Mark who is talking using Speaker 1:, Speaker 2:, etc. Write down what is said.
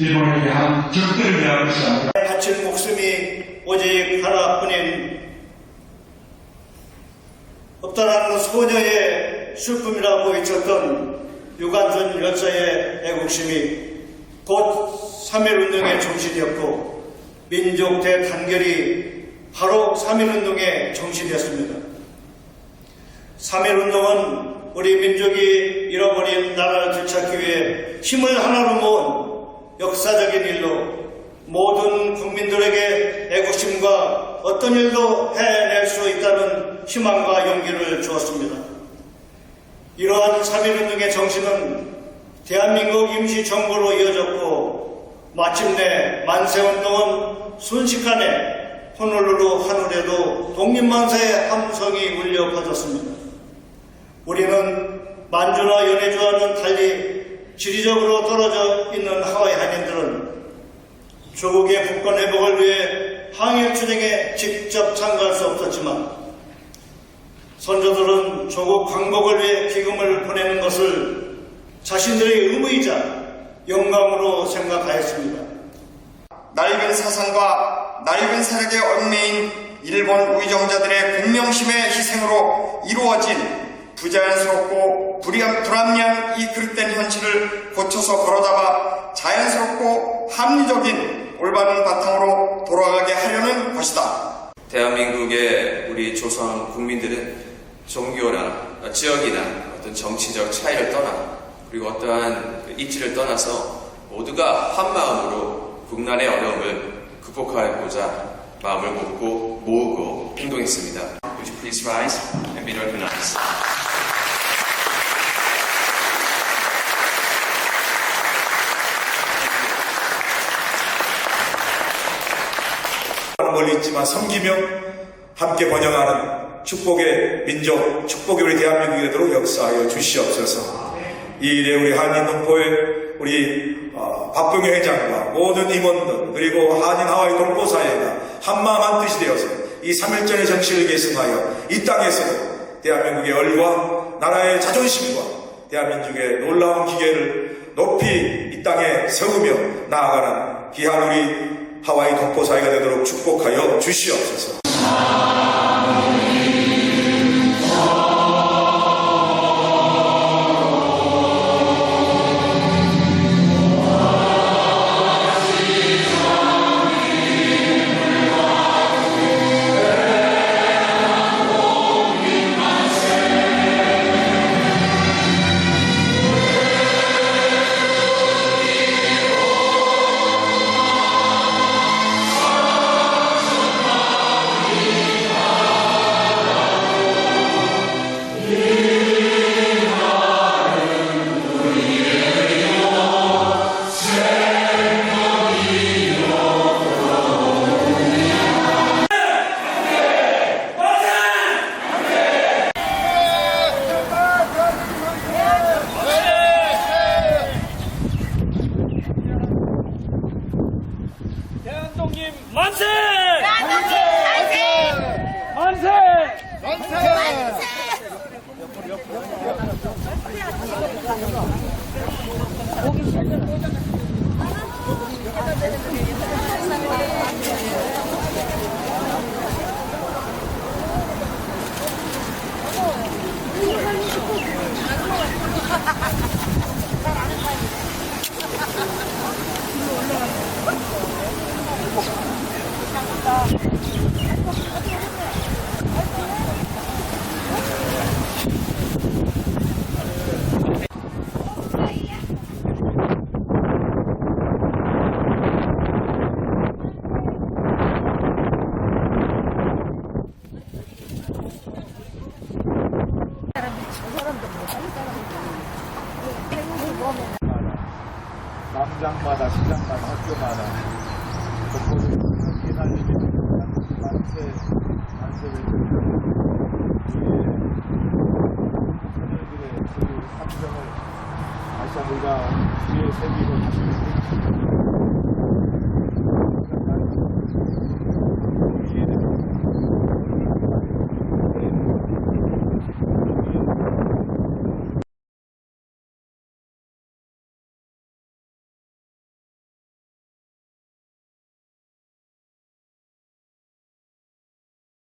Speaker 1: 일본에 대한 적대를 위한 것이 아니라
Speaker 2: 바친 목숨이 오직 하나뿐인 없다라는 소녀의 슬픔이라고 외쳤던 유관순 열사의 애국심이 곧 3.1운동의 정신이었고 민족 대단결이 바로 3.1운동의 정신이었습니다. 3.1운동은 우리 민족이 잃어버린 나라를 되찾기 위해 힘을 하나로 모은 역사적인 일로 모든 국민들에게 애국심과 어떤 일도 해낼 수 있다는 희망과 용기를 주었습니다. 이러한 3.1운동의 정신은 대한민국 임시정부로 이어졌고 마침내 만세운동은 순식간에 호놀루루 하늘에도 독립만세의 함성이 울려 퍼졌습니다. 우리는 만주나 연해주와는 달리 지리적으로 떨어져 있는 하와이 한인들은 조국의 국권 회복을 위해 항일 투쟁에 직접 참가할 수 없었지만 선조들은 조국 광복을 위해 기금을 보내는 것을 자신들의 의무이자 영광으로 생각하였습니다.
Speaker 3: 낡은 사상과 낡은 세력의 얽매인 일본 위정자들의 공명심의 희생으로 이루어진 부자연스 럽고 불합- 불합리한 이 그릇된 현실을 고쳐서 걸어잡아 자연스럽고 합리적인 올바른 바탕으로 돌아가게 하려는 것이다.
Speaker 4: 대한민국의 우리 조선 국민들은 종교나 지역이나 어떤 정치적 차이를 떠나 그리고 어떠한 그 입지를 떠나서 모두가 한 마음으로 국난의 어려움을 극복하고자 마음을 먹고 모으고 행동했습니다. Would you please rise and be recognized?
Speaker 5: 멀리 있지만 섬기며 함께 번영하는 축복의 민족, 축복의 우리 대한민국이 되도록 역사하여 주시옵소서. 이 일에 우리 한인 동포의 우리 어, 박병희 회장과 모든 임원들 그리고 한인 하와이 동포사회가 한마음 한뜻이 되어서 이 3일전의 정신을 계승하여 이 땅에서도 대한민국의 얼과 나라의 자존심과 대한민국의 놀라운 기계를 높이 이 땅에 세우며 나아가는 귀한 우리 하와이 동포 사회가 되도록 축복하여 주시옵소서.
Speaker 6: よろしくお願
Speaker 7: いし
Speaker 6: ます。
Speaker 8: 남장마다 시장마다 학교마다 함께 달리는 만세 만세 자녀들의 그 함정을 다시 한번 우리가 뒤에 새기고 다시